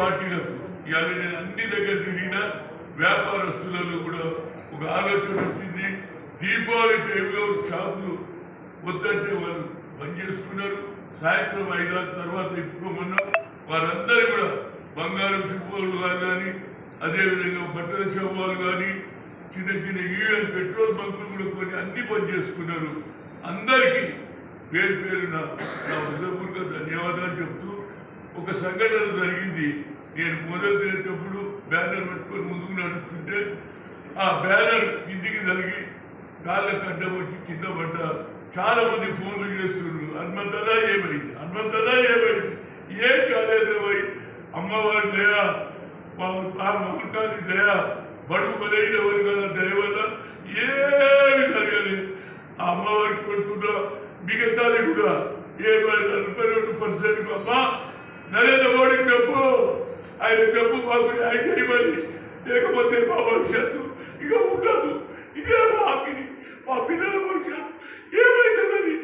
అన్ని దగ్గర తిరిగిన వ్యాపారస్తులలో కూడా ఒక ఆలోచన వచ్చింది. దీపావళి టైంలో షాపులు వద్దంటే వాళ్ళు బంద్ చేసుకున్నారు. సాయంత్రం ఐదారు తర్వాత ఇప్పుకోమన్నాం. వారందరూ కూడా బంగారం శిల్పాలు కానీ అదేవిధంగా బట్టల శోభాలు కానీ చిన్న చిన్న ఈవెన్ పెట్రోల్ బంకులు కూడా కొన్ని అన్ని పని చేసుకున్నారు. అందరికీ పేరు పేరున నా హృదయపూర్వక ధన్యవాదాలు చెప్తూ ఒక సంఘటన జరిగింది. నేను మొదలు చేసేటప్పుడు బ్యానర్ పెట్టుకొని ముందుకు నడుస్తుంటే ఆ బ్యానర్ కిందికి జరిగి కాళ్ళ కడ్డ వచ్చి కింద పడ్డ చాలా మంది ఫోన్లు చేస్తున్నారు హనుమంతలా ఏమైంది? హనుమంతలా ఏమైంది? ఏం కాలేదు పోయి. అమ్మవారి దయ మా ఆ మమకారి దయ బడుగు బలైన వారి కదా దయ వల్ల ఏమి జరగలేదు. ఆ అమ్మవారికి కొడుకున్న మిగతాది కూడా ఏమైనా ముప్పై రెండు పర్సెంట్ అమ్మా నరేంద్ర మోడీ చెప్పు ఆయన చెప్పు మాకు న్యాయం చేయమని లేకపోతే మా భవిష్యత్తు ఇక ఉండదు. ఇదే మా ఆఖరి మా పిల్లల భవిష్యత్తు ఏమైతుందని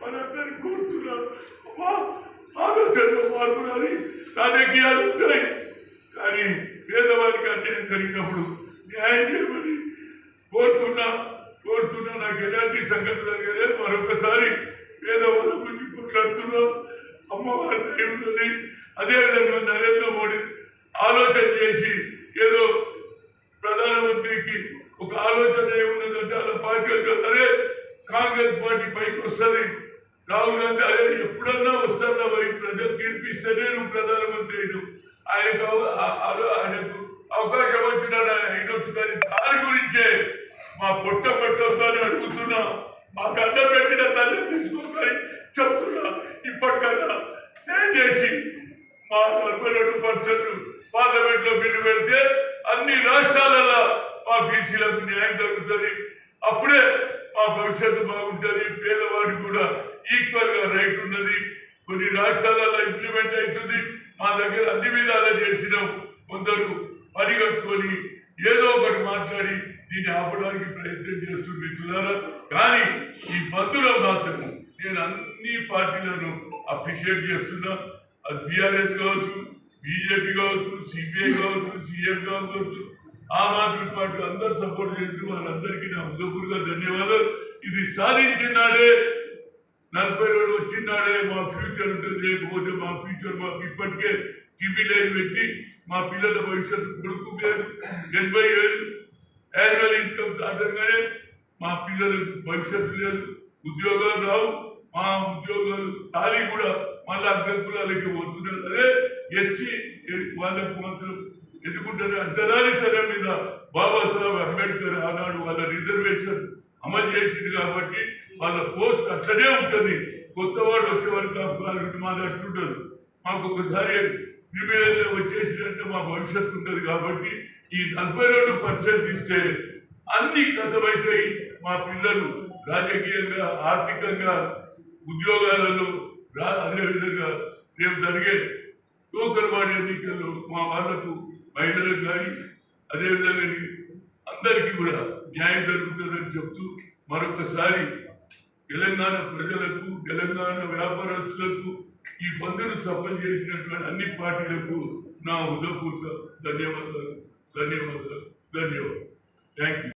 మనందరికీ కోరుతున్నాను అమ్మా ఆలోచనలో మార్పు రాని రాజకీయాలు ఉంటాయి. కానీ పేదవాళ్ళకి అన్యాయం జరిగినప్పుడు న్యాయం చేయమని కోరుతున్నా. కోరుతున్నా నాకు ఎలాంటి సంగతి జరగలేదు. మరొకసారి పేదవాళ్ళ గురించి కొట్లాడుతున్నాం. అమ్మవారి దయ అదేవిధంగా నరేంద్ర మోడీ ఆలోచన చేసి ఏదో ప్రధానమంత్రికి ఒక ఆలోచన ఏమున్నదంటే అలా పార్టీ అరే కాంగ్రెస్ పార్టీ పైకి వస్తుంది. రాహుల్ గాంధీ అరే ఎప్పుడన్నా వస్తారా మరి? ప్రజలు తీర్పిస్తేనే నువ్వు ప్రధానమంత్రి అయినావు. ఆయనకు ఆయనకు అవకాశం వచ్చినాడు ఆయన అయినొచ్చు కానీ దాని గురించే మా పొట్ట పెట్టొద్దని అడుగుతున్నా. మాకు అడ్డ పెట్టిన తల్లి తీసుకోమని చెప్తున్నా ఇప్పటికన్నా దయచేసి మా నలభై రెండు పర్సెంట్ పార్లమెంట్లో బిల్లు పెడితే అన్ని రాష్ట్రాలలో మా బీసీలకు న్యాయం జరుగుతుంది. అప్పుడే మా భవిష్యత్తు బాగుంటుంది. పేదవాడికి కూడా ఈక్వల్గా రైట్ ఉన్నది. కొన్ని రాష్ట్రాలలో ఇంప్లిమెంట్ అవుతుంది. మా దగ్గర అన్ని విధాలా చేసినాం. కొందరు పరిగట్టుకొని ఏదో ఒకటి మాట్లాడి దీన్ని ఆపడానికి ప్రయత్నం చేస్తూ మిత్రులారా. కానీ ఈ బంధులో మాత్రము నేను అన్ని పార్టీలను అప్రిషియేట్ చేస్తున్నా. అది బీఆర్ఎస్ కావచ్చు బీజేపీ కావచ్చు సిపిఐ కావచ్చు సీఎం కావచ్చు ఆమ్ ఆద్మీ పార్టీ అందరు సపోర్ట్ చేసి వాళ్ళందరికీ నా హృదయపూర్వక ధన్యవాదాలు. ఇది సాధించినాడే నలభై రెండు వచ్చినాడే మా ఫ్యూచర్ ఉంటుంది. లేకపోతే మా ఫ్యూచర్ మాకు ఇప్పటికే టీవీ లైన్ పెట్టి మా పిల్లల భవిష్యత్తు కొడుకు లేదు ఎనభై వేలు యాన్యువల్ ఇన్కమ్ దాటంగానే మా పిల్లలకు భవిష్యత్తు లేదు ఉద్యోగాలు రావు. మా ఉద్యోగాలు ఖాళీ కూడా మళ్ళీ అభ్యర్థులకి పోతున్నారు అదే ఎస్సీ వాళ్ళకు మాత్రం ఎందుకుంటారు? అంతరానితనం మీద బాబాసాహెబ్ అంబేద్కర్ ఆనాడు వాళ్ళ రిజర్వేషన్ అమలు చేసింది కాబట్టి వాళ్ళ పోస్ట్ అట్లనే ఉంటుంది. కొత్త వాడు వచ్చే వరకు కాదు మాది అట్లుంటది మాకు ఒకసారి ప్రిమియర్లో వచ్చేసినట్టు మా భవిష్యత్తు ఉంటుంది కాబట్టి ఈ నలభై రెండు పర్సెంట్ ఇస్తే అన్ని కథమవుతాయి మా పిల్లలు. రాజకీయంగా ఆర్థికంగా ఉద్యోగాలలో అదేవిధంగా రేపు జరిగే టోకర్వాడి ఎన్నికల్లో మా వాళ్ళకు మహిళలకు కానీ అదేవిధంగా అందరికీ కూడా న్యాయం జరుగుతుందని చెప్తూ మరొకసారి తెలంగాణ ప్రజలకు తెలంగాణ వ్యాపారస్తులకు ఈ బంధును సఫలం చేసినటువంటి అన్ని పార్టీలకు నా హృదయపూర్వక ధన్యవాదాలు ధన్యవాదాలు ధన్యవాదాలు. Thank you